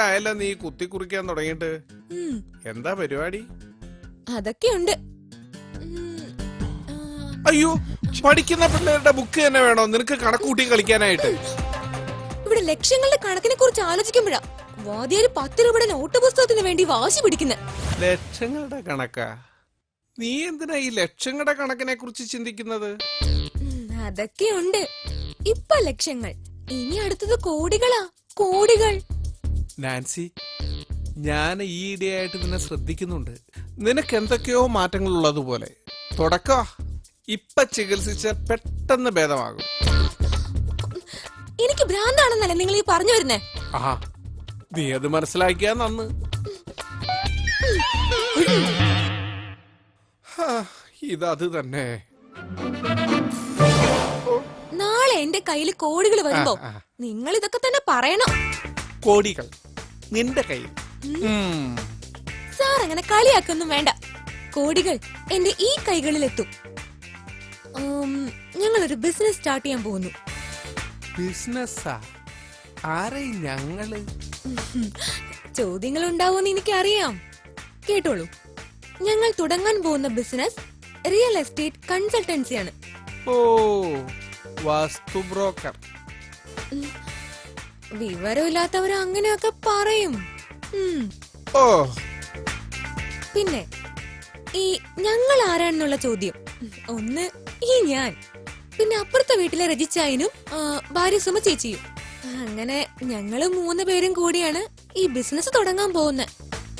കൊറേ ആയല്ലോ നീ കുത്തി കുറിക്കാൻ തുടങ്ങിട്ട് എന്താ പരിപാടി? അതൊക്കെയുണ്ട്. അയ്യോ പഠിക്കുന്ന പിള്ളേരുടെ ബുക്ക് തന്നെ വേണോ? നിനക്ക് കണക്കൂട്ടി കളിക്കാനായിട്ട്. ഇവിടെ ലക്ഷ്യങ്ങളുടെ കണക്കിനെ കുറിച്ച് ആലോചിക്കുമ്പോഴാ വാദിയാര് പത്ത് രൂപയുടെ നോട്ട് പുസ്തകത്തിന് വേണ്ടി വാശി പിടിക്കുന്നത് ലക്ഷങ്ങളുടെ കണക്കാ? നീ എന്തിനാ ഈ ലക്ഷങ്ങളുടെ കണക്കിനെ കുറിച്ച് ചിന്തിക്കുന്നത്? അതൊക്കെയുണ്ട്. ഇപ്പൊ ലക്ഷങ്ങൾ ഇനി അടുത്തത് കോടികളാ. കോടികൾ. നാൻസി ഞാൻ ഈ ഇടയായിട്ട് നിന്നെ ശ്രദ്ധിക്കുന്നുണ്ട്. നിനക്ക് എന്തൊക്കെയോ മാറ്റങ്ങൾ ഉള്ളതുപോലെ തുടക്ക? ഇപ്പൊ ചികിത്സിച്ചാൽ പെട്ടെന്ന് ഭേദമാകും. എനിക്ക് ഭ്രാന്താണെന്നല്ലേ നിങ്ങൾ ഈ പറഞ്ഞു വരുന്നേ? ആ നീ അത് മനസ്സിലാക്കിയാ നന്ന്. ഇതത് തന്നെ. നാളെ എന്റെ കയ്യിൽ കോടികൾ വരുമ്പോ. നിങ്ങൾ ഇതൊക്കെ തന്നെ പറയണം. കോടികൾ. നിന്റെ കയ്യിൽ. സാർ അങ്ങനെ കളിയാക്കൊന്നും വേണ്ട. കോടികൾ എന്റെ ഈ കൈകളിലെത്തും. ഞങ്ങൾ ഒരു ബിസിനസ് സ്റ്റാർട്ട് ചെയ്യാൻ പോകുന്നു. ബിസിനസ്സാ ആരെ ഞങ്ങൾ? ചോദ്യങ്ങൾ ഉണ്ടാവുമെന്ന് എനിക്കറിയാം. കേട്ടോളൂ. ഞങ്ങൾ തുടങ്ങാൻ പോകുന്ന ബിസിനസ് റിയൽ എസ്റ്റേറ്റ് കൺസൾട്ടൻസിയാണ് ഓ വാസ്തു ബ്രോക്കർ വിവരമില്ലാത്തവർ അങ്ങനെയൊക്കെ പറയും. ഓ. പിന്നെ ഈ ഞങ്ങൾ ആരാണെന്നുള്ള ചോദ്യം. ഒന്ന് ഈ ഞാൻ. പിന്നെ അപ്പുറത്തെ വീട്ടിലെ രജിച്ചായനും ഭാര്യ സുമ ചേച്ചിയും അങ്ങനെ ഞങ്ങൾ മൂന്ന് പേരും കൂടിയാണ് ഈ ബിസിനസ് തുടങ്ങാൻ പോകുന്നത്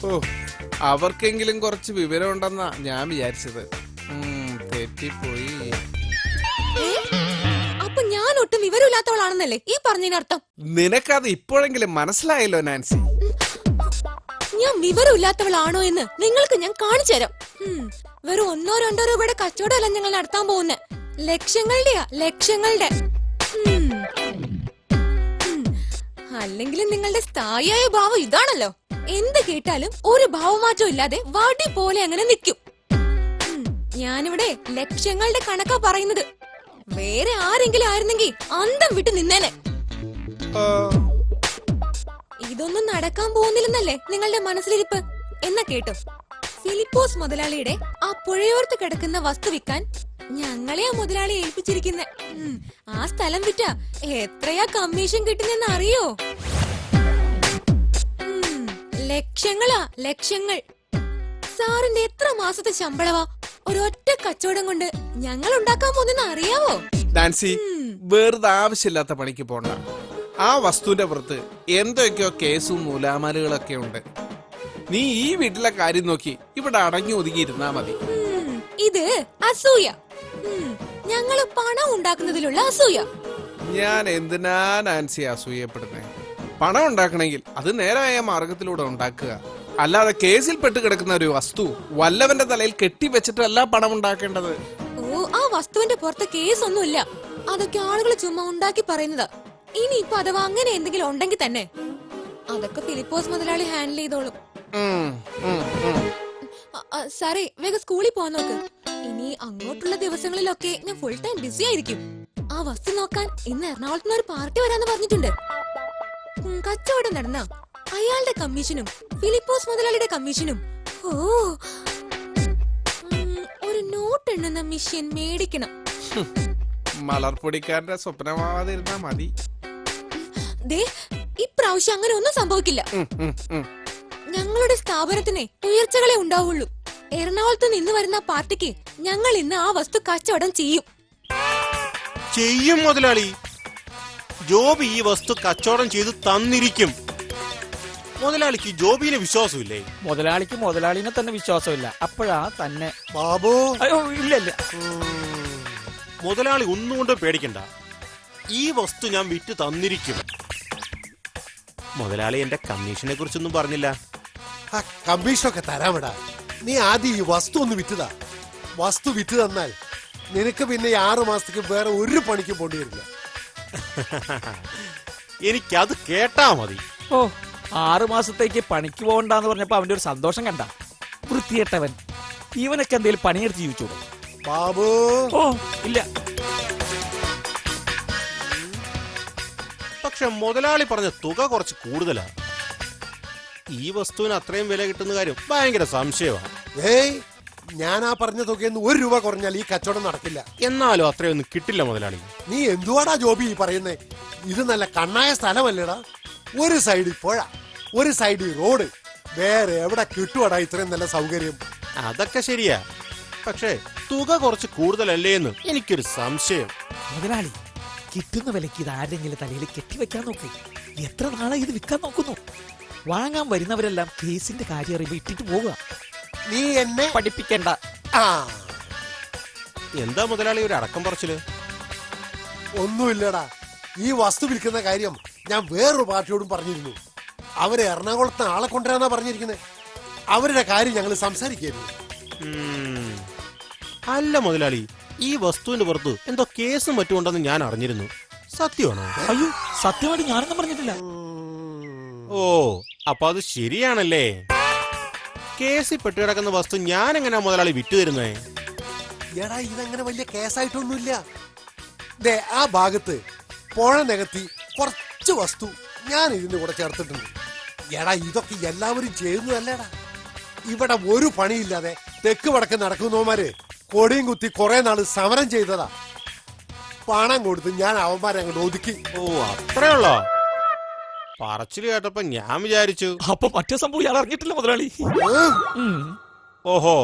ഓ അവർക്കെങ്കിലും കുറച്ച് വിവരം ഉണ്ടെന്നാ ഞാൻ വിചാരിച്ചത്. തെറ്റിപ്പോയി. ഒട്ടും വിവരമില്ലാത്തവളാണെന്നല്ലേ ഈ പറഞ്ഞതിനർത്ഥം? നിനക്കത് ഇപ്പോഴെങ്കിലും മനസ്സിലായല്ലോ നാൻസി. ഞാൻ വിവരമില്ലാത്തവളാണോ എന്ന് നിങ്ങൾക്ക് ഞാൻ കാണിച്ചു തരാം. വെറും ഒന്നോ രണ്ടോ രൂപയുടെ കച്ചവടമല്ല ഞങ്ങൾ നടത്താൻ പോകുന്നത് ലക്ഷങ്ങളുടെയാ ലക്ഷങ്ങളുടെ. അല്ലെങ്കിലും നിങ്ങളുടെ സ്ഥായിയായ ഭാവം ഇതാണല്ലോ. എന്ത് കേട്ടാലും ഒരു ഭാവമാറ്റം ഇല്ലാതെ വടി പോലെ അങ്ങനെ നിൽക്കും. ഞാനിവിടെ ലക്ഷങ്ങളുടെ കണക്കാ പറയുന്നത്. വേറെ ആരെങ്കിലും ആയിരുന്നെങ്കിൽ അന്തം വിട്ട് നിന്നേനെ. ഇതൊന്നും നടക്കാൻ പോകുന്നില്ലെന്നല്ലേ നിങ്ങളുടെ മനസ്സിലിരിപ്പ്? എന്നാ കേട്ടോ. ഫിലിപ്പോസ് മുതലാളിയുടെ ആ പുഴയോർത്ത് കിടക്കുന്ന വസ്തു വിൽക്കാൻ ഞങ്ങളെ ആ മുതലാളി ഏൽപ്പിച്ചിരിക്കുന്നെ. ആ സ്ഥലം വിറ്റ എത്രയാ കമ്മീഷൻ കിട്ടുന്നെന്ന് അറിയോ? ലക്ഷങ്ങളാ ലക്ഷങ്ങൾ. സാറിന്റെ എത്ര മാസത്തെ ശമ്പളവാ? ഒരൊറ്റ കച്ചവടം കൊണ്ട് ഞങ്ങൾ ഉണ്ടാക്കാൻ പോകുന്ന അറിയാവോ? നാൻസി. വെറുതെ ആവശ്യമില്ലാത്ത പണിക്ക് പോണ്ട. ആ വസ്തുവിന്റെ പുറത്ത് എന്തൊക്കെയോ കേസും നൂലാമാലുകളൊക്കെ ഉണ്ട്. നീ ഈ വീട്ടിലെ കാര്യം നോക്കി ഇവിടെ അടങ്ങി ഒതുങ്ങിയിരുന്നാ മതി. ഇത് അസൂയ. ഞങ്ങൾ ഞങ്ങൾ പണം ഉണ്ടാക്കുന്നതിലുള്ള അസൂയ. ഞാൻ എന്തിനാ നാൻസി അസൂയപ്പെടുന്നേ? പണം ഉണ്ടാക്കണമെങ്കിൽ അത് നേരായ മാർഗത്തിലൂടെ ഉണ്ടാക്കുക. അല്ലാതെ കേസിൽ പെട്ട് കിടക്കുന്ന ഒരു വസ്തു വല്ലവന്റെ തലയിൽ കെട്ടിവെച്ചിട്ടല്ല പണം ഉണ്ടാക്കേണ്ടത്. ഓ ആ വസ്തുവിന്റെ പുറത്ത് കേസൊന്നുമില്ല. അതൊക്കെ ആളുകൾ ചുമ്മാ ഉണ്ടാക്കി പറയുന്നത്. ഇനി ഇപ്പൊ അഥവാ അങ്ങനെ എന്തെങ്കിലും ഉണ്ടെങ്കിൽ തന്നെ. അതൊക്കെ ഫിലിപ്പോസ് മുതലാളി ഹാൻഡിൽ ചെയ്തോളും. സാറേ വേഗം സ്കൂളിൽ പോവാൻ നോക്ക്. ഇനി അങ്ങോട്ടുള്ള ദിവസങ്ങളിലൊക്കെ ഞാൻ ഫുൾ ടൈം ബിസി ആയിരിക്കും. ആ വസ്തു നോക്കാൻ ഇന്ന് എറണാകുളത്തുനിന്ന് ഒരു പാർട്ടി വരാന്ന് പറഞ്ഞിട്ടുണ്ട്. കച്ചവടം നടന്ന. അയാളുടെ കമ്മീഷനും ഫിലിപ്പോസ് മുതലാളിയുടെ കമ്മീഷനും. ഓ. ഒരു നോട്ട് എണ്ണുന്ന മിഷ്യൻ മേടിക്കണം. മലർപ്പൊടിക്കാരന്റെ സ്വപ്നമാവാതിരുന്നാ മതി. ദേ ഇപ്രാവശ്യം അങ്ങനെ ഒന്നും സംഭവിക്കില്ല. ഞങ്ങളുടെ സ്ഥാപനത്തിന് ഉയർച്ചകളെ ഉണ്ടാവുള്ളൂ. എറണാകുളത്ത് നിന്ന് വരുന്ന പാർട്ടിക്ക് ഞങ്ങൾ ഇന്ന് ആ വസ്തു കച്ചവടം ചെയ്യും. ചെയ്യും മുതലാളി. ജോബി ഈ വസ്തു കച്ചവടം ചെയ്ത് തന്നിരിക്കും. മുതലാളിക്ക് ജോബിനെ വിശ്വാസമില്ലേ? മുതലാളിക്ക് മുതലാളിനെ തന്നെ വിശ്വാസമില്ല. അപ്പോഴാ തന്നെ ബാബു. അയ്യോ ഇല്ല ഇല്ല. മുതലാളി ഒന്നുകൊണ്ടും പേടിക്കണ്ട. ഈ വസ്തു ഞാൻ വിറ്റ് തന്നിരിക്കും. മുതലാളി എന്റെ കമ്മീഷനെ കുറിച്ചൊന്നും പറഞ്ഞില്ല. ആ കമ്മീഷനൊക്കെ തരാമെടാ. നീ ആദ്യം ഈ വസ്തു ഒന്ന് വിറ്റുതാ. വസ്തു വിറ്റ് തന്നാൽ നിനക്ക് പിന്നെ ഈ ആറു മാസത്തേക്ക് വേറെ ഒരു പണിക്കും പോണ്ടി വരില്ല എനിക്കത് കേട്ടാ മതി. ഓ ആറു മാസത്തേക്ക് പണിക്ക് പോകണ്ടെന്ന് പറഞ്ഞപ്പോ അവന്റെ ഒരു സന്തോഷം കണ്ട. വൃത്തിയേട്ടവൻ ഇവനൊക്കെ എന്തെങ്കിലും പണിയെടുത്ത് ജീവിച്ചോളൂ. ബാബു. ഓ ഇല്ല. പക്ഷെ മുതലാളി പറഞ്ഞ തുക കുറച്ച് കൂടുതലാ. ഈ വസ്തുവിന് അത്രയും വില കിട്ടുന്ന കാര്യം ഭയങ്കര സംശയമാണ്. ഏയ് ഞാൻ ആ പറഞ്ഞ തുകയെന്ന് ഒരു രൂപ കുറഞ്ഞാൽ ഈ കച്ചവടം നടക്കില്ല. എന്നാലും അത്രയൊന്നും കിട്ടില്ല മുതലാളി. നീ എന്തുവാടാ ജോബി ഈ പറയുന്നേ? ഇത് നല്ല കണ്ണായ സ്ഥലമല്ലേടാ? ഒരു സൈഡിൽ പുഴ ഒരു സൈഡിൽ റോഡ്. വേറെ എവിടെ കിട്ടുവാടാ ഇത്രയും നല്ല സൗകര്യം? അതൊക്കെ ശരിയാ. പക്ഷേ തുക കുറച്ച് കൂടുതലല്ലേ എന്ന് എനിക്കൊരു സംശയം. മുതലാളി കിട്ടുന്ന വിലക്ക് ഇത് ആരെങ്കിലും തലയിൽ കെട്ടിവെക്കാൻ നോക്കി. എത്ര നാളെ ഇത് വിൽക്കാൻ നോക്കുന്നു? വാങ്ങാൻ വരുന്നവരെല്ലാം കേസിന്റെ കാര്യം അറിയുമ്പോൾ ഇട്ടിട്ട് പോവുക. നീ എന്നെ പഠിപ്പിക്കണ്ട. ആ. എന്താ മുതലാളി ഒരു അടക്കം പറച്ചിൽ? ഒന്നുമില്ലടാ. ഈ വസ്തു വിൽക്കുന്ന കാര്യം ഞാൻ വേറൊരു പാർട്ടിയോടും പറഞ്ഞിരുന്നു. അവരെ എറണാകുളത്ത് ആളെ കൊണ്ടുവരാന്നാ പറഞ്ഞിരിക്കുന്നത് അവരുടെ കാര്യം ഞങ്ങൾ സംസാരിക്കായിരുന്നു ഉം. അല്ല മുതലാളി ഈ വസ്തുവിന്റെ പുറത്ത് എന്തോ കേസും മറ്റും ഉണ്ടെന്ന് ഞാൻ അറിഞ്ഞിരുന്നു. സത്യമാണോ? അയ്യോ സത്യമായിട്ട് ഞാനൊന്നും പറഞ്ഞിട്ടില്ല. ഓ അപ്പൊ അത് ശരിയാണല്ലേ? കേസിൽ പെട്ടുകിടക്കുന്ന വസ്തു ഞാൻ എങ്ങനെ മുതലാളി വിറ്റു തരുന്നേ? എടാ ഇതങ്ങനെ വലിയ കേസായിട്ടൊന്നുമില്ല. ദേ ആ ഭാഗത്ത് പുഴ നികത്തി കുറച്ച് വസ്തു ഞാൻ ഇതിന്റെ കൂടെ ചേർത്തിട്ടുണ്ട്. എടാ ഇതൊക്കെ എല്ലാവരും ചെയ്യുന്നതല്ലേടാ. ഇവിടെ ഒരു പണിയില്ലാതെ തെക്ക് വടക്ക് നടക്കുന്നവന്മാര് കൊടിയും കുത്തി കുറെ നാൾ സമരം ചെയ്തതാ. പണം കൊടുത്ത് ഞാൻ അവന്മാരെ അങ്ങോട്ട് ഒതുക്കി. ഓ അത്രേ ഉള്ളോ? പറച്ചിൽ കേട്ടപ്പോ ഞാൻ വിചാരിച്ചു. അപ്പൊ മറ്റേ സംഭവം ഇയാൾ അറിഞ്ഞിട്ടില്ല മുതലാളി. ഉം. ഓഹോ.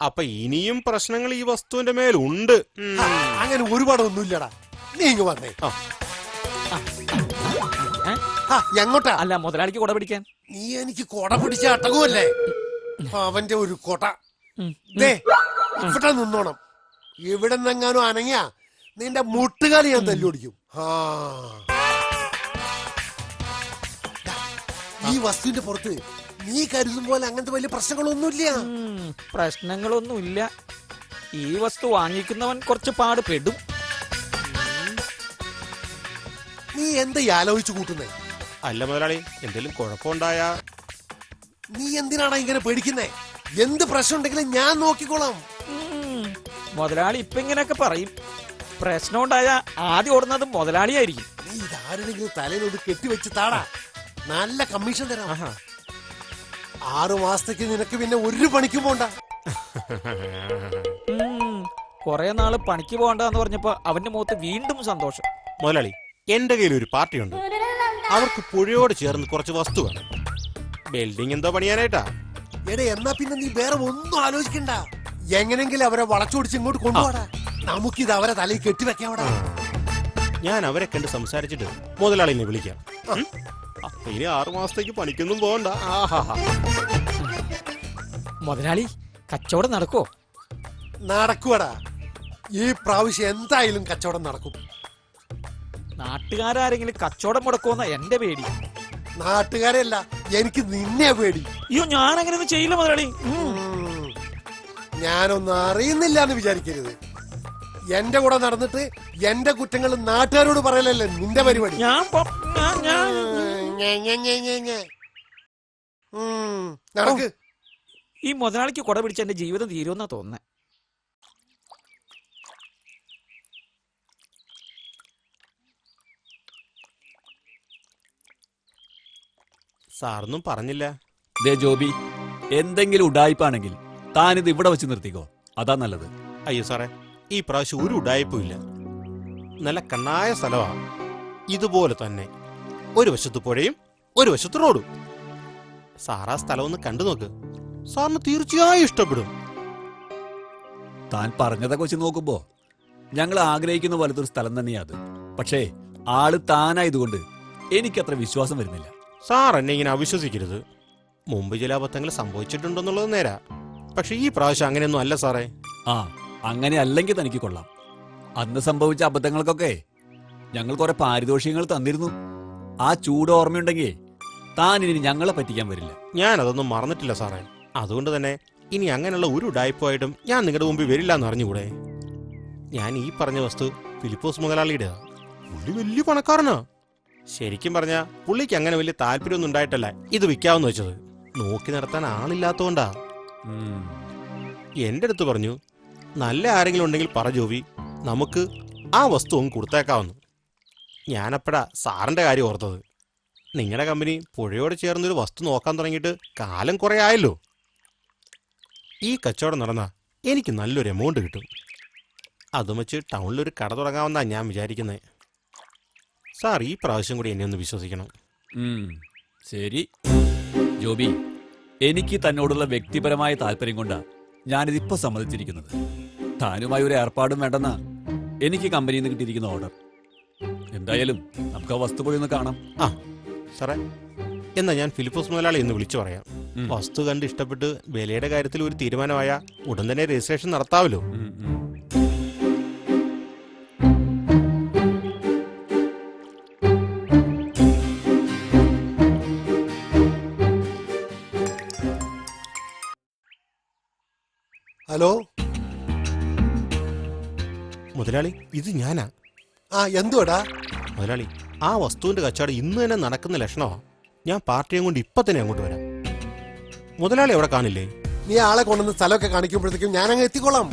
അപ്പൊ ഇനിയും പ്രശ്നങ്ങൾ ഈ വസ്തുവിന്റെ മേലുണ്ട് ഉം. അങ്ങനെ ഒരുപാട് ഒന്നുമില്ലടാ നീ ഇങ്ങ് വന്നേ. ആ, ഏ? ആ എങ്ങോട്ടാ? അല്ല മുതലാളിക്ക് കൊട പിടിക്കാൻ. നീ എനിക്ക് കൊട പിടിച്ച അട്ടകുമല്ലേ അവന്റെ ഒരു കൊട. ഉം. ദേ ഇവിടെ നിന്നോണം. ഇവിടെ നിന്നെങ്ങാനും അനങ്ങിയ നിന്റെ മുട്ടുകാലി ഞാൻ തല്ലുപിടിക്കും. ആ. ഈ വസ്തുവിന്റെ പുറത്ത് നീ കരുതും പോലെ അങ്ങനത്തെ വലിയ പ്രശ്നങ്ങളൊന്നുമില്ല. പ്രശ്നങ്ങളൊന്നുമില്ല. ഈ വസ്തു വാങ്ങിക്കുന്നവൻ കുറച്ച് പാട് പെടും നീ എന്താ ഈ ആലോചിച്ചു കൂട്ടുന്നേ? അല്ല മുതലാളി എന്തെങ്കിലും കുഴപ്പമുണ്ടായാ? നീ എന്തിനാണ് ഇങ്ങനെ പേടിക്കുന്നേ? എന്ത് പ്രശ്നം ഉണ്ടെങ്കിലും ഞാൻ നോക്കിക്കോളാം. ഉം. മുതലാളി ഇപ്പൊ ഇങ്ങനെയൊക്കെ പറയും. പ്രശ്നം ഉണ്ടായ ആദ്യം ഓടുന്നത് മുതലാളിയായിരിക്കും നീ ഇതാരെങ്കിലും തലയിലൊന്ന് കെട്ടിവെച്ച് താടാ. നല്ല കമ്മീഷൻ തരാം. ആറു മാസത്തേക്ക് നിനക്ക് പിന്നെ ഒരു പണിക്കും പോണ്ട. കൊറേ നാൾ പണിക്ക് പോകണ്ടെന്ന് പറഞ്ഞപ്പോ അവന്റെ മുഖത്ത് വീണ്ടും സന്തോഷം. മുതലാളി എന്റെ കയ്യിൽ ഒരു പാർട്ടിയുണ്ട്. അവർക്ക് പുഴയോട് ചേർന്ന് കുറച്ച് വസ്തു വേണം ബിൽഡിംഗ് എന്തോ പണിയാനായിട്ടാ. എടേ എന്നാ പിന്നെ നീ വേറെ ഒന്നും ആലോചിക്കണ്ട. എങ്ങനെങ്കിലും അവരെ വളച്ചോടിച്ച് ഇങ്ങോട്ട് കൊണ്ടുപോടാ. നമുക്കിത് അവരെ തലയിൽ കെട്ടിവെക്കാം ഞാൻ അവരെ കണ്ട് സംസാരിച്ചിട്ട് മുതലാളിനെ വിളിക്കാം. ഇനി ആറു മാസത്തേക്ക് പണിക്കൊന്നും പോകണ്ട. മുതലാളി കച്ചവടം നടക്കോ നടക്കുവടാ. ഈ പ്രാവശ്യം എന്തായാലും കച്ചവടം നടക്കും. നാട്ടുകാരെങ്കിലും കച്ചവടം മുടക്കുമെന്ന എന്റെ പേടി. നാട്ടുകാരല്ല എനിക്ക് നിന്നെ പേടി. അയ്യോ ഞാൻ അങ്ങനെയൊന്നും ചെയ്യില്ല മുതലാളി. ഞാനൊന്നും അറിയുന്നില്ല എന്ന് വിചാരിക്കരുത്. എന്റെ കൂടെ നടന്നിട്ട് എന്റെ കുറ്റങ്ങൾ നാട്ടുകാരോട് പറയലല്ലേ നിന്റെ പരിപാടി? ഞാൻ ഞാൻ- ഞാൻ ഞെ, ഞെ, ഞെ, ഞെ, ഞെ. ഉം, നടക്ക്. ഈ മുതലാളിക്ക് കുട പിടിച്ച എന്റെ ജീവിതം തീരുമെന്നാ തോന്നുന്നത് സാറൊന്നും പറഞ്ഞില്ല. ദേ ജോബി എന്തെങ്കിലും ഉടായ്പാണെങ്കിൽ താനിത് ഇവിടെ വെച്ച് നിർത്തിക്കോ. അതാ നല്ലത്. അയ്യോ സാറേ ഈ പ്രാവശ്യം ഒരു ഉടായ്പും ഇല്ല. നല്ല കണ്ണായ സ്ഥലമാണ് ഇതുപോലെ തന്നെ. ഒരു വശത്ത് പുഴയും ഒരു വശത്ത് റോഡും. സാറാ സ്ഥലം ഒന്ന് കണ്ടു നോക്ക്. സാറിന് തീർച്ചയായും ഇഷ്ടപ്പെടും. താൻ പറഞ്ഞതൊക്കെ വെച്ച് നോക്കുമ്പോ. ഞങ്ങൾ ആഗ്രഹിക്കുന്ന പോലത്തെ ഒരു സ്ഥലം തന്നെയാ അത്. പക്ഷേ ആൾ താനായതുകൊണ്ട് എനിക്കത്ര വിശ്വാസം വരുന്നില്ല. സാർ എന്നെ ഇങ്ങനെ അവിശ്വസിക്കരുത്. മുമ്പ് ചില അബദ്ധങ്ങൾ സംഭവിച്ചിട്ടുണ്ടെന്നുള്ളത് നേരാ. പക്ഷെ ഈ പ്രാവശ്യം അങ്ങനെയൊന്നും അല്ല സാറേ. ആ അങ്ങനെ അല്ലെങ്കിൽ തനിക്ക് കൊള്ളാം. അന്ന് സംഭവിച്ച അബദ്ധങ്ങൾക്കൊക്കെ ഞങ്ങൾ കുറെ പാരിതോഷികങ്ങൾ തന്നിരുന്നു. ആ ചൂട് ഓർമ്മയുണ്ടെങ്കിൽ താൻ ഇനി ഞങ്ങളെ പറ്റിക്കാൻ വരില്ല. ഞാൻ അതൊന്നും മറന്നിട്ടില്ല സാറേ. അതുകൊണ്ട് തന്നെ ഇനി അങ്ങനെയുള്ള ഒരു ഉടായ്പായിട്ടും ഞാൻ നിങ്ങളുടെ മുമ്പിൽ വരില്ല എന്ന് അറിഞ്ഞുകൂടെ? ഞാൻ ഈ പറഞ്ഞ വസ്തു ഫിലിപ്പോസ് മുതലാളിയുടെ പുള്ളി വലിയ പണക്കാരനാ. ശരിക്കും പറഞ്ഞ പുള്ളിക്ക് അങ്ങനെ വലിയ താല്പര്യമൊന്നും ഉണ്ടായിട്ടല്ല. ഇത് വിൽക്കാമെന്ന് വെച്ചത്. നോക്കി നടത്താൻ ആളില്ലാത്തോണ്ടാ. എന്റെ അടുത്ത് പറഞ്ഞു നല്ല ആരെങ്കിലും ഉണ്ടെങ്കിൽ പറ ജോവി. നമുക്ക് ആ വസ്തു ഒന്ന് കൊടുത്തേക്കാവുന്നു. ഞാനപ്പോഴാ സാറിന്റെ കാര്യം ഓർത്തത്. നിങ്ങളുടെ കമ്പനി പുഴയോട് ചേർന്നൊരു വസ്തു നോക്കാൻ തുടങ്ങിയിട്ട് കാലം കുറേ ആയല്ലോ. ഈ കച്ചവടം നടന്ന എനിക്ക് നല്ലൊരു എമൗണ്ട് കിട്ടും. അതും വെച്ച് ടൗണിലൊരു കട തുടങ്ങാമെന്നാ ഞാൻ വിചാരിക്കുന്നത് സാർ ഈ പ്രാവശ്യം കൂടി എന്നെ ഒന്ന് വിശ്വസിക്കണം. ശരി. ജോബി എനിക്ക് തന്നോടുള്ള വ്യക്തിപരമായ താല്പര്യം കൊണ്ടാ ഞാനിതിപ്പോ സമ്മതിച്ചിരിക്കുന്നത്. താനുമായി ഒരു ഏർപ്പാടും വേണ്ടെന്നാ എനിക്ക് കമ്പനിയിൽ നിന്ന് കിട്ടിയിരിക്കുന്ന ഓർഡർ എന്തായാലും നമുക്ക് ആ വസ്തു പോയി ഒന്ന് കാണാം. ആ സാറേ എന്നാ ഞാൻ ഫിലിപ്പോസ് മുതലാളി എന്ന് വിളിച്ചു പറയാം. വസ്തു കണ്ട് ഇഷ്ടപ്പെട്ട് വിലയുടെ കാര്യത്തിൽ ഒരു തീരുമാനമായ ഉടൻ തന്നെ രജിസ്ട്രേഷൻ ഉം. ഹലോ? മുതലാളി ഇത് ഞാനാ. ആ എന്തുവാടാ? മുതലാളി ആ വസ്തുവിന്റെ കച്ചവടം ഇന്ന് തന്നെ നടക്കുന്ന ലക്ഷണമാ. ഞാൻ പാർട്ടിയും കൊണ്ട് ഇപ്പൊ തന്നെ അങ്ങോട്ട് വരാം. മുതലാളി അവിടെ കാണില്ലേ? നീ ആളെ കൊണ്ടുവന്ന് സ്ഥലമൊക്കെ കാണിക്കുമ്പോഴത്തേക്കും ഞാൻ അങ്ങ് എത്തിക്കോളാം.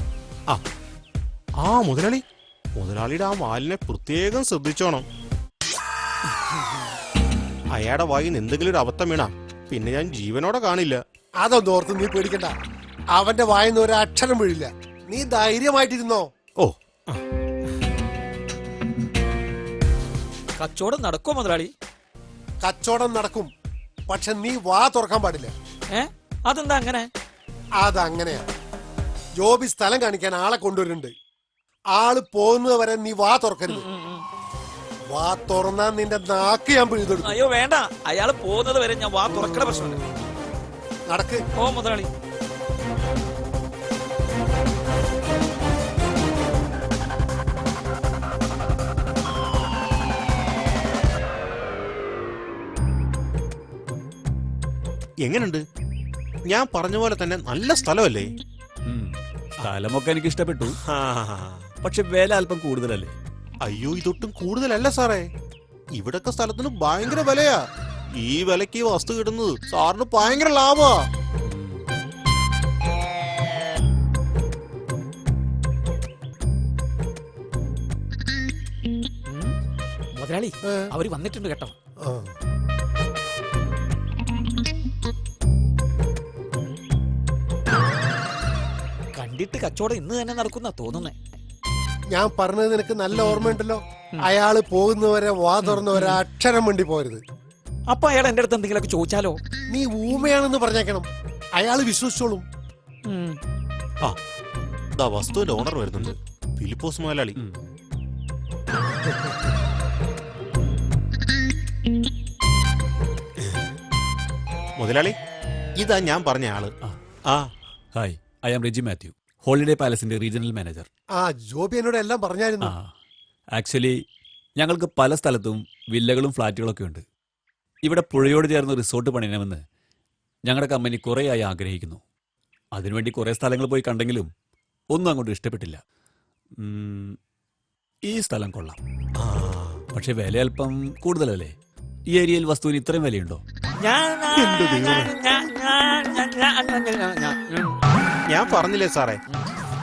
ആ ആ മുതലാളി. മുതലാളിയുടെ ആ വാലിനെ പ്രത്യേകം ശ്രദ്ധിച്ചോണം. അയാളുടെ വായിൽ നിന്ന് എന്തെങ്കിലും ഒരു അബദ്ധം വീണാ പിന്നെ ഞാൻ ജീവനോടെ കാണില്ല. അതൊന്നും ഓർത്ത് നീ പേടിക്കണ്ട. അവന്റെ വായിന്ന് ഒരു അക്ഷരം വീഴില്ല. നീ ധൈര്യമായിട്ടിരുന്നോ? ഓ കച്ചവടം നടക്കോ മുതലാളി? കച്ചവടം നടക്കും. പക്ഷെ നീ വാ തുറക്കാൻ പാടില്ല. ഏ? അതെന്താ അങ്ങനെ? അതങ്ങനെയാ. ജോബി സ്ഥലം കാണിക്കാൻ ആളെ കൊണ്ടുവരുന്നുണ്ട്. ആൾ പോകുന്നത് വരെ നീ വാ തുറക്കരുത്. വാ തുറന്നാ നിന്റെ നാക്ക് ഞാൻ പിഴുതെടുക്കും. അയ്യോ വേണ്ട. അയാൾ പോകുന്നത് വരെ ഞാൻ വാ തുറക്കണ പ്രശ്നമില്ല നടക്ക്. ഓ മുതലാളി. എങ്ങനുണ്ട്? ഞാൻ പറഞ്ഞ പോലെ തന്നെ നല്ല സ്ഥലമല്ലേ? സ്ഥലമൊക്കെ എനിക്ക് ഇഷ്ടപ്പെട്ടു പക്ഷെ വില അല്പം കൂടുതലല്ലേ? അയ്യോ ഇതൊട്ടും കൂടുതലല്ല സാറേ. ഇവിടൊക്കെ സ്ഥലത്തിന് ഭയങ്കര വിലയാ. ഈ വിലക്ക് വസ്തു കിട്ടുന്നത് സാറിന് ഭയങ്കര ലാഭാ. മുതലാളി അവർ വന്നിട്ടുണ്ട് കേട്ടോ. കണ്ടിട്ട് കച്ചവടം ഇന്ന് തന്നെ നടക്കുന്ന തോന്നുന്നേ. ഞാൻ പറഞ്ഞത് നിനക്ക് നല്ല ഓർമ്മയുണ്ടല്ലോ? അയാൾ പോകുന്നവരെ വാ തുറന്നവരെ അക്ഷരം വേണ്ടി പോരുത്. അപ്പൊ അയാൾ എന്റെ അടുത്ത് എന്തെങ്കിലുമൊക്കെ ചോദിച്ചാലോ? നീ ഊമയാണെന്ന് പറഞ്ഞേക്കണം. അയാൾ വിശ്വസിച്ചോളും. ആ ദാ വസ്തുവിന്റെ ഓണർ വരുന്നുണ്ട്. ഫിലിപ്പോസ് മുതലാളി. മുതലാളി ഇതാ ഞാൻ പറഞ്ഞ ആൾ. ആ. Hi I am Reji Mathew holiday പാലസിന്റെ regional manager ആ ജോബി എന്നോട് എല്ലാം പറഞ്ഞായിരുന്നു ആക്ച്വലി ഞങ്ങൾക്ക് പല സ്ഥലത്തും വില്ലകളും ഫ്ലാറ്റുകളൊക്കെ ഉണ്ട് ഇവിടെ പുഴയോട് ചേർന്ന് റിസോർട്ട് പണിയണമെന്ന് ഞങ്ങളുടെ കമ്പനി കുറേയായി ആഗ്രഹിക്കുന്നു അതിനുവേണ്ടി കുറേ സ്ഥലങ്ങൾ പോയി കണ്ടെങ്കിലും ഒന്നും അങ്ങോട്ട് ഇഷ്ടപ്പെട്ടില്ല ഈ സ്ഥലം കൊള്ളാം ആ. പക്ഷെ വില അല്പം കൂടുതലല്ലേ ഈ ഏരിയയിൽ വസ്തുവിന് ഇത്രയും വിലയുണ്ടോ ഞാൻ-. ഞാൻ- പറഞ്ഞില്ലേ സാറേ?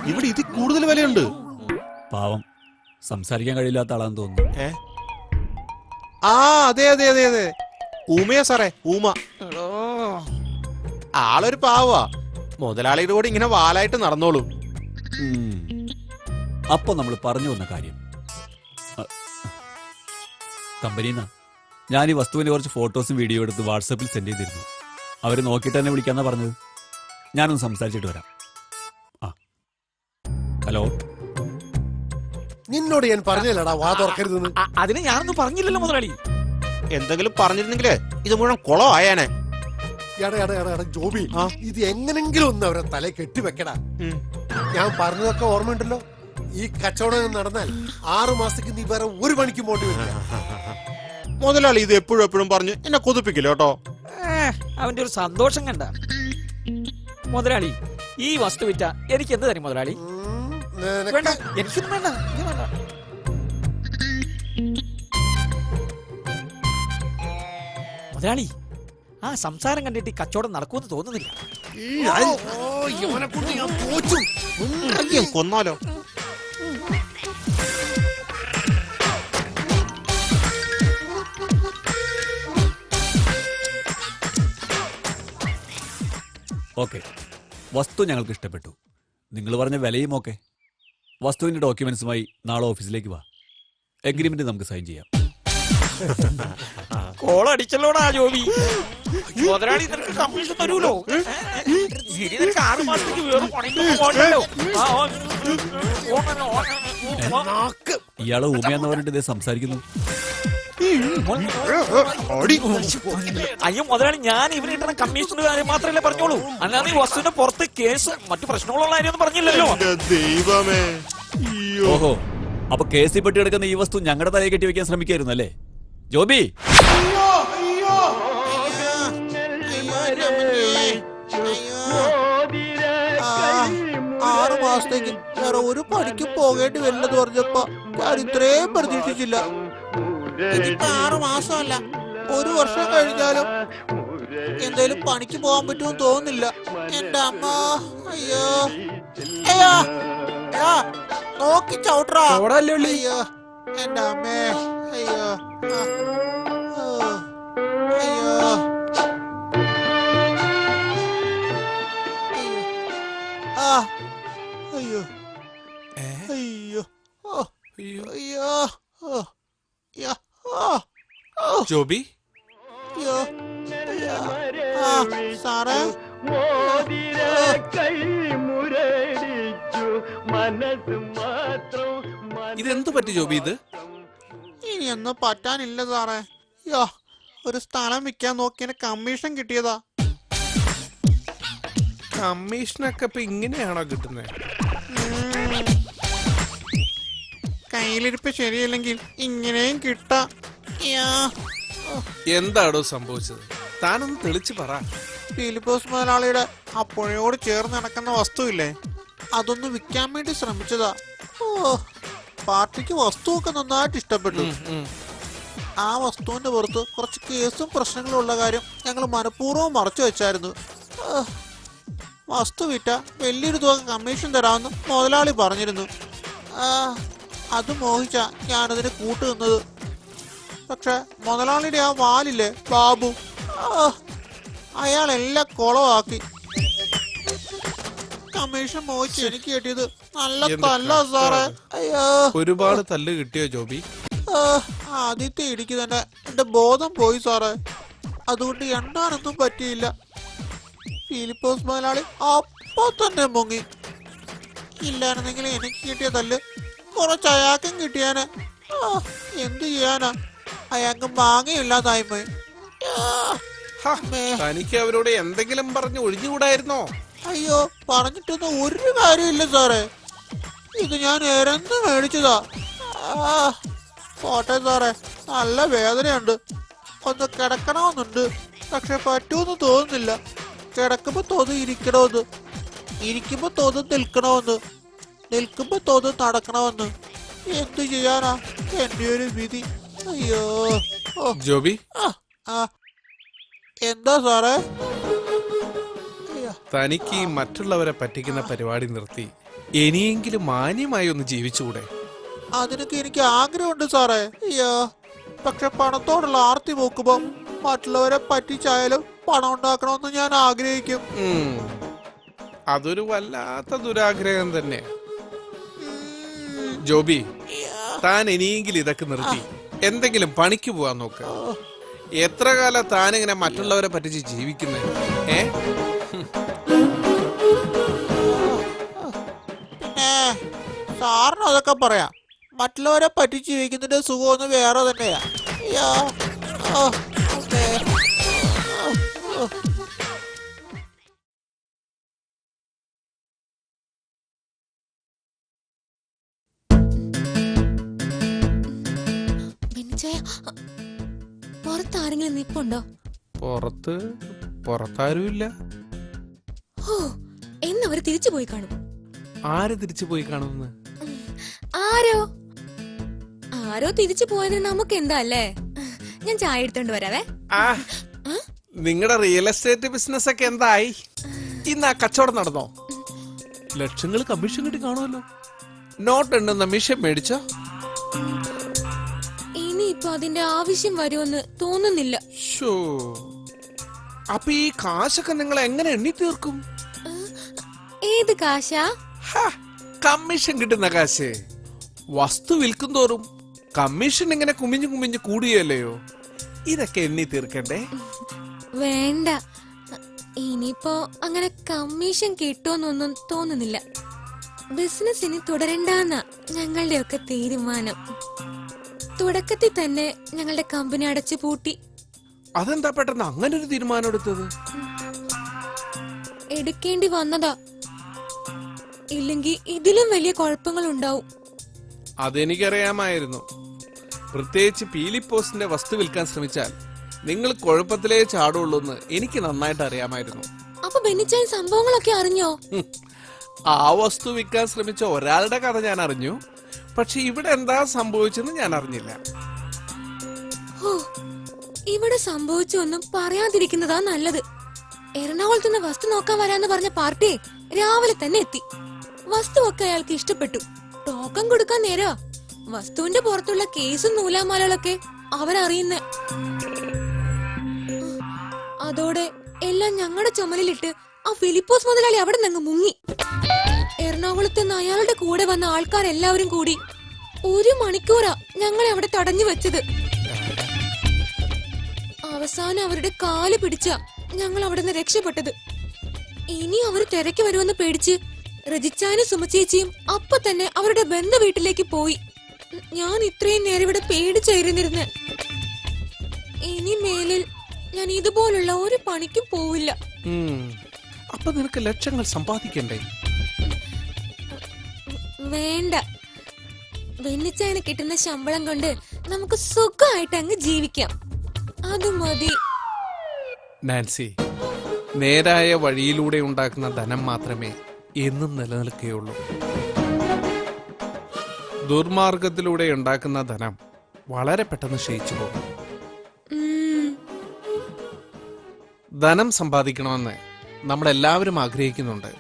ഇവിടെ ഇത് കൂടുതൽ വിലയുണ്ട്. പാവം. സംസാരിക്കാൻ കഴിയില്ലാത്ത ആളാന്ന് തോന്നുന്നു. ഏ? ആ അതെ അതെ അതെ അതെ. ഊമയാ സാറേ ഊമ. ആളൊരു പാവാ. മുതലാളിയുടെ കൂടെ ഇങ്ങനെ വാലായിട്ട് നടന്നോളും. ഉം. അപ്പൊ നമ്മൾ പറഞ്ഞു വന്ന കാര്യം. കമ്പനിന്നാ. ഞാൻ ഈ വസ്തുവിന്റെ കുറച്ച് ഫോട്ടോസും വീഡിയോ എടുത്ത് വാട്സപ്പിൽ സെൻഡ് ചെയ്തിരുന്നു. അവർ നോക്കിയിട്ട് തന്നെ വിളിക്കാന്നാ പറഞ്ഞത്. ഞാനൊന്ന് സംസാരിച്ചിട്ട് വരാം. ആ. ഹലോ. നിന്നോട് ഞാൻ പറഞ്ഞില്ലടാ വാ തുറക്കരുതെന്ന് അ- അതിന് ഞാനൊന്നും പറഞ്ഞില്ലല്ലോ മുതലാളി. എന്തെങ്കിലും പറഞ്ഞിരുന്നെങ്കിലേ ഇത് മുഴുവൻ കുളമായേനെ എടാ എടാ എടാ എടാ ജോബി ആ. ഇത് എങ്ങനെങ്കിലും ഒന്ന് അവരെ തല കെട്ടിവെക്കടാ. ഞാൻ പറഞ്ഞതൊക്കെ ഓർമ്മയുണ്ടല്ലോ. ഈ കച്ചവടം നടന്നാൽ ആറു മാസത്തേക്ക് നീ വേറെ ഒരു പണിക്കും പോണ്ടി വരില്ല. മുതലാളി ഇത് എപ്പോഴും എപ്പോഴും പറഞ്ഞു എന്നെ കൊതിപ്പിക്കില്ല കേട്ടോ. ഏ, അവന്റെ ഒരു സന്തോഷം കണ്ട. മുതലാളി ഈ വസ്തു വിറ്റ എനിക്ക് എന്ത് തരും മുതലാളി? വേണ്ട എനിക്കൊന്നും വേണ്ട മുതലാളി ആ സംസാരം കണ്ടിട്ട് കച്ചവടം നടക്കുമെന്ന് തോന്നുന്നില്ല. കൊന്നാലോ? ഓക്കെ. വസ്തു ഞങ്ങൾക്ക് ഇഷ്ടപ്പെട്ടു നിങ്ങൾ പറഞ്ഞ വിലയും ഓക്കെ വസ്തുവിന്റെ ഡോക്യുമെന്റ്സുമായി നാളെ ഓഫീസിലേക്ക് വാ എഗ്രിമെന്റ് നമുക്ക് സൈൻ ചെയ്യാം കോൾ അടിച്ചല്ലോടാ ജോബി മുതലാളി നിനക്ക് കമ്മീഷൻ തരൂലോ ഇനി നിനക്ക് ആറ് മാസത്തേക്ക് വേറെ. ഇയാളെ ഊമയാന്ന് പറഞ്ഞിട്ട് ഇതേ സംസാരിക്കുന്നു അയ്യോ മുതലാളി ഞാൻ ഇവന് കിട്ടുന്ന കമ്മീഷന്റെ കാര്യം മാത്രമല്ലേ പറഞ്ഞോളൂ. അല്ലാതെ ഈ വസ്തുവിന്റെ പുറത്ത് കേസ് മറ്റു പ്രശ്നങ്ങളുള്ള കാര്യമൊന്നും പറഞ്ഞില്ലല്ലോ. ദൈവമേ. ഓഹോ അപ്പൊ കേസിൽ പെട്ടി എടുക്കുന്ന ഈ വസ്തു ഞങ്ങളുടെ തലയിൽ കെട്ടി വെക്കാൻ ശ്രമിക്കായിരുന്നു അല്ലേ? ജോബി. ആറു മാസത്തേക്ക് വേറെ ഒരു പണിക്ക് പോകേണ്ടി വരില്ലെന്ന് പറഞ്ഞപ്പോ ഞാൻ ഇത്രയും പ്രതീക്ഷിച്ചില്ല. ഇതിപ്പോ ആറു മാസമല്ല. ഒരു വർഷം കഴിഞ്ഞാലും എന്തേലും പണിക്ക് പോകാൻ പറ്റുമെന്ന് തോന്നുന്നില്ല. എന്റെ അമ്മ അയ്യോ. അയ്യോ. അയ്യോ നോക്കി ചവിട്ടറാ. അയ്യോ. എന്റെ അമ്മേ അയ്യോ. ജോബി? ഇതെന്തു സാറേ. പറ്റി ജോബി ഇത്? ഇനി ഒന്നും പറ്റാനില്ല സാറേ. യോ ഒരു സ്ഥലം വിൽക്കാൻ നോക്കിയതിന് കമ്മീഷൻ കിട്ടിയതാ. കമ്മീഷനൊക്കെ ഇപ്പൊ ഇങ്ങനെയാണോ കിട്ടുന്നത്. കയ്യിലിരിപ്പ് ശരിയല്ലെങ്കിൽ ഇങ്ങനെയും കിട്ടാ. യാ എന്താടോ സംഭവിച്ചത്? താനൊന്ന് തെളിച്ചു പറ. ഫിലിപ്പോസ് മുതലാളിയുടെ ആ പുഴയോട് ചേർന്ന് നടക്കുന്ന വസ്തുവില്ലേ? അതൊന്ന് വിൽക്കാൻ വേണ്ടി ശ്രമിച്ചതാ. ഓ പാർട്ടിക്ക് വസ്തുവൊക്കെ നന്നായിട്ട് ഇഷ്ടപ്പെട്ടു. ആ വസ്തുവിന്റെ പുറത്ത് കുറച്ച് കേസും പ്രശ്നങ്ങളും ഉള്ള കാര്യം ഞങ്ങൾ മനഃപൂർവം മറച്ചു വെച്ചായിരുന്നു. വസ്തു വിറ്റ വലിയൊരു തുക കമ്മീഷൻ തരാമെന്ന് മുതലാളി പറഞ്ഞിരുന്നു. അത് മോഹിച്ച ഞാനതിന് കൂട്ടുനിന്നത് പക്ഷെ മുതലാളിയുടെ ആ വാലില്ലേ ബാബു. അയാൾ എല്ലാം കുളമാക്കി കമ്മീഷൻ മോഹിച്ച് എനിക്ക് കിട്ടിയത് നല്ല തല്ല സാറേ. അയ്യോ. ഒരുപാട് തല്ല് കിട്ടിയോ ജോബി? ആദ്യത്തെ ഇടിക്ക് തന്നെ എന്റെ ബോധം പോയി സാറേ. അതുകൊണ്ട് എണ്ണാനൊന്നും പറ്റിയില്ല. ഫിലിപ്പോസ് മുതലാളി അപ്പൊ തന്നെ മുങ്ങി. ഇല്ലായിരുന്നെങ്കിൽ എനിക്ക് കിട്ടിയ തല്ല് കുറച്ച് അയാൾക്കും കിട്ടിയാന്. എന്ത് ചെയ്യാനാ? അയാൾക്ക് മാങ്ങയില്ലാതായി പോയി. തനിക്ക് അവരോട് എന്തെങ്കിലും പറഞ്ഞ് ഒഴിഞ്ഞുകൂടായിരുന്നോ? അയ്യോ പറഞ്ഞിട്ടൊന്നും ഒരു കാര്യമില്ല സാറേ. ഇത് ഞാൻ എരന്ന് മേടിച്ചതാ. പോട്ടെ സാറേ. നല്ല വേദനയുണ്ട്. ഒന്ന് കിടക്കണമെന്നുണ്ട്. പക്ഷെ പറ്റുമെന്ന് തോന്നുന്നില്ല. കിടക്കുമ്പോ തോത് ഇരിക്കണമെന്ന് ഇരിക്കുമ്പോ തോത് നിൽക്കണമെന്ന് നിൽക്കുമ്പോ തോത് നടക്കണമെന്ന് എന്തു ചെയ്യാനാ? എന്റെ ഒരു വിധി. അയ്യോ. ജോബി? എന്താ സാറേ? തനിക്ക് മറ്റുള്ളവരെ പറ്റിക്കുന്ന പരിപാടി നിർത്തി. ഇനിയെങ്കിലും മാന്യമായി ഒന്ന് ജീവിച്ചുകൂടെ? അതിനൊക്കെ എനിക്ക് ആഗ്രഹമുണ്ട് സാറേ. അയ്യോ. പക്ഷെ പണത്തോടുള്ള ആർത്തി നോക്കുമ്പോ മറ്റുള്ളവരെ പറ്റിച്ചായാലും പണം ഉണ്ടാക്കണമെന്ന് ഞാൻ ആഗ്രഹിക്കും. അതൊരു വല്ലാത്ത ദുരാഗ്രഹം തന്നെ. ജോബി താൻ ഇനിയെങ്കിലും ഇതൊക്കെ നിർത്തി. എന്തെങ്കിലും പണിക്ക് പോവാൻ നോക്ക്. എത്ര കാലം താനിങ്ങനെ മറ്റുള്ളവരെ പറ്റിച്ച് ജീവിക്കുന്നത് ഏ? സാറിന് അതൊക്കെ പറയാം. മറ്റുള്ളവരെ പറ്റി ജീവിക്കുന്നതിന്റെ സുഖമൊന്നും വേറെ തന്നെയാ. ആരെങ്കിലും നിപ്പുണ്ടോ പുറത്ത് പുറത്താരുമില്ല. ഓ എന്നവര് തിരിച്ചു പോയി കാണും. ആര് തിരിച്ചു പോയി കാണുമെന്ന്? ആരോ? ആരോ തിരിച്ചു പോയതിന് നമുക്ക് എന്താ അല്ലേ ഞാൻ ചായ എടുത്തോണ്ട് വരാവേ. ആ നിങ്ങളുടെ റിയൽ എസ്റ്റേറ്റ് ബിസിനസ് ഒക്കെ എന്തായി? ഇന്ന് ആ കച്ചവടം നടന്നോ? ലക്ഷങ്ങൾ കമ്മീഷൻ കിട്ടി കാണുമല്ലോ. നോട്ട് ഉണ്ടെന്ന മിഷൻ മേടിച്ചോ? ഇനിയിപ്പൊ അതിന്റെ ആവശ്യം വരുമെന്ന് തോന്നുന്നില്ല. ഷോ അപ്പൊ ഈ കാശൊക്കെ നിങ്ങൾ എങ്ങനെ എണ്ണി തീർക്കും ഏത് കാശാ? കമ്മീഷൻ കിട്ടുന്ന കാശ്. വസ്തു വിൽക്കും തോറും കമ്മീഷൻ ഇങ്ങനെ കുമിഞ്ഞു കുമിഞ്ഞു കൂടിയല്ലയോ? ഇതൊക്കെ എണ്ണി തീർക്കണ്ടേ വേണ്ട. ഇനിയിപ്പോ അങ്ങനെ കമ്മീഷൻ കിട്ടുമെന്നൊന്നും തോന്നുന്നില്ല. ബിസിനസ് ഇനി തുടരണ്ടെന്നാ ഞങ്ങളുടെയൊക്കെ തീരുമാനം. തുടക്കത്തിൽ തന്നെ ഞങ്ങളുടെ കമ്പനി അടച്ചു പൂട്ടി. അതെന്താ പെട്ടെന്ന് അങ്ങനെ ഒരു തീരുമാനം എടുത്തത്? എടുക്കേണ്ടി വന്നതാ. ഇല്ലെങ്കിൽ ഇതിലും വലിയ കുഴപ്പങ്ങൾ ഉണ്ടാവും അതെനിക്കറിയാമായിരുന്നു. പ്രത്യേകിച്ച് പീലിപ്പോസിന്റെ വസ്തു വിൽക്കാൻ ശ്രമിച്ചാൽ നിങ്ങൾ കുഴപ്പത്തിലേ ചാടുള്ളൂ എന്ന് എനിക്ക് നന്നായിട്ട് അറിയാമായിരുന്നു. അപ്പൊ ബെന്നിച്ചാൻ സംഭവങ്ങളൊക്കെ അറിഞ്ഞോ? ആ വസ്തു വിൽക്കാൻ ശ്രമിച്ച ഒരാളുടെ കഥ ഞാൻ അറിഞ്ഞു. പക്ഷെ ഇവിടെ എന്താ സംഭവിച്ചെന്ന് ഞാൻ അറിഞ്ഞില്ല. ഇവിടെ സംഭവിച്ചൊന്നും പറയാതിരിക്കുന്നതാ നല്ലത്. എറണാകുളത്ത് നിന്ന് വസ്തു നോക്കാൻ വരാന്ന് പറഞ്ഞ പാർട്ടിയെ രാവിലെ തന്നെ എത്തി. വസ്തു ഒക്കെ അയാൾക്ക് ഇഷ്ടപ്പെട്ടു. ടോക്കൺ കൊടുക്കാൻ നേരോ. വസ്തുവിന്റെ പുറത്തുള്ള കേസും നൂലാമാലകളൊക്കെ അവരറിയുന്ന അതോടെ എല്ലാം ഞങ്ങളുടെ ചുമലിലിട്ട് ആ ഫിലിപ്പോസ് മുതലാളി അവിടെ നിന്ന് മുങ്ങി. എറണാകുളത്ത് നിന്ന് അയാളുടെ കൂടെ വന്ന ആൾക്കാരെല്ലാവരും കൂടി. ഒരു മണിക്കൂറാ ഞങ്ങളെ അവിടെ തടഞ്ഞു വെച്ചത്. അവസാനം അവരുടെ കാൽ പിടിച്ച ഞങ്ങൾ അവിടെ നിന്ന് രക്ഷപ്പെട്ടത്. ഇനി അവർ തിരക്ക് വരുമെന്ന് പേടിച്ച് രജിച്ചാനും സുമചേച്ചിയും അപ്പൊ തന്നെ അവരുടെ ബന്ധു വീട്ടിലേക്ക് പോയി. ഞാൻ ഇത്രയും നേരം ഇവിടെ പേടിച്ചായിരുന്നിരുന്ന്. ഇനി മേലിൽ ഞാൻ ഇതുപോലുള്ള ഒരു പണിക്കും പോവില്ല. അപ്പൊ നിനക്ക് ലക്ഷങ്ങൾ സമ്പാദിക്കണ്ടേ? വേണ്ട. വെണ്ണിച്ചായന് കിട്ടുന്ന ശമ്പളം കൊണ്ട് നമുക്ക് സുഖമായിട്ട് അങ്ങ് ജീവിക്കാം. അത് മതി. നാൻസി നേരായ വഴിയിലൂടെ ഉണ്ടാക്കുന്ന ധനം മാത്രമേ എന്നും നിലനിൽക്കുകയുള്ളൂ. ദുർമാർഗത്തിലൂടെ ഉണ്ടാക്കുന്ന ധനം വളരെ പെട്ടെന്ന് ക്ഷയിച്ചു പോകും. ധനം സമ്പാദിക്കണമെന്ന് നമ്മളെല്ലാവരും ആഗ്രഹിക്കുന്നുണ്ട്.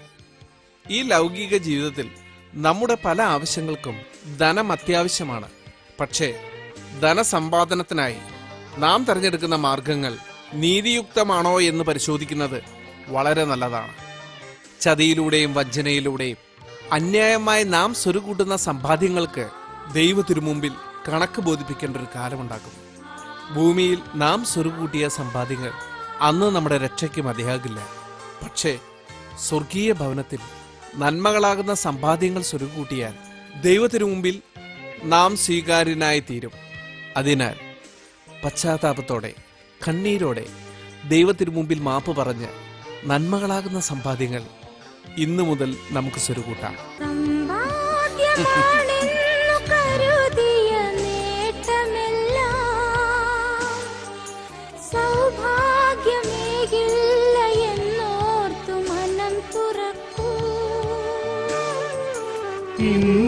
ഈ ലൗകിക ജീവിതത്തിൽ നമ്മുടെ പല ആവശ്യങ്ങൾക്കും ധനം അത്യാവശ്യമാണ്. പക്ഷേ ധനസമ്പാദനത്തിനായി നാം തിരഞ്ഞെടുക്കുന്ന മാർഗങ്ങൾ നീതിയുക്തമാണോ എന്ന് പരിശോധിക്കുന്നത് വളരെ നല്ലതാണ്. ചതിയിലൂടെയും വഞ്ചനയിലൂടെയും അന്യായമായി നാം സ്വരുകൂട്ടുന്ന സമ്പാദ്യങ്ങൾക്ക് ദൈവത്തിനു മുമ്പിൽ കണക്ക് ബോധിപ്പിക്കേണ്ട ഒരു കാലമുണ്ടാകും. ഭൂമിയിൽ നാം സ്വരുകൂട്ടിയ സമ്പാദ്യങ്ങൾ അന്ന് നമ്മുടെ രക്ഷയ്ക്ക് മതിയാകില്ല. പക്ഷേ സ്വർഗീയ ഭവനത്തിൽ നന്മകളാകുന്ന സമ്പാദ്യങ്ങൾ സ്വരുകൂട്ടിയാൽ ദൈവത്തിനു മുമ്പിൽ നാം സ്വീകാര്യനായി തീരും അതിനാൽ പശ്ചാത്താപത്തോടെ കണ്ണീരോടെ ദൈവത്തിനു മുമ്പിൽ മാപ്പ് പറഞ്ഞ് നന്മകളാകുന്ന സമ്പാദ്യങ്ങൾ ഇന്നു മുതൽ നമുക്ക് സ്വരുകൂട്ടാം ഇന്നെങ്കിലും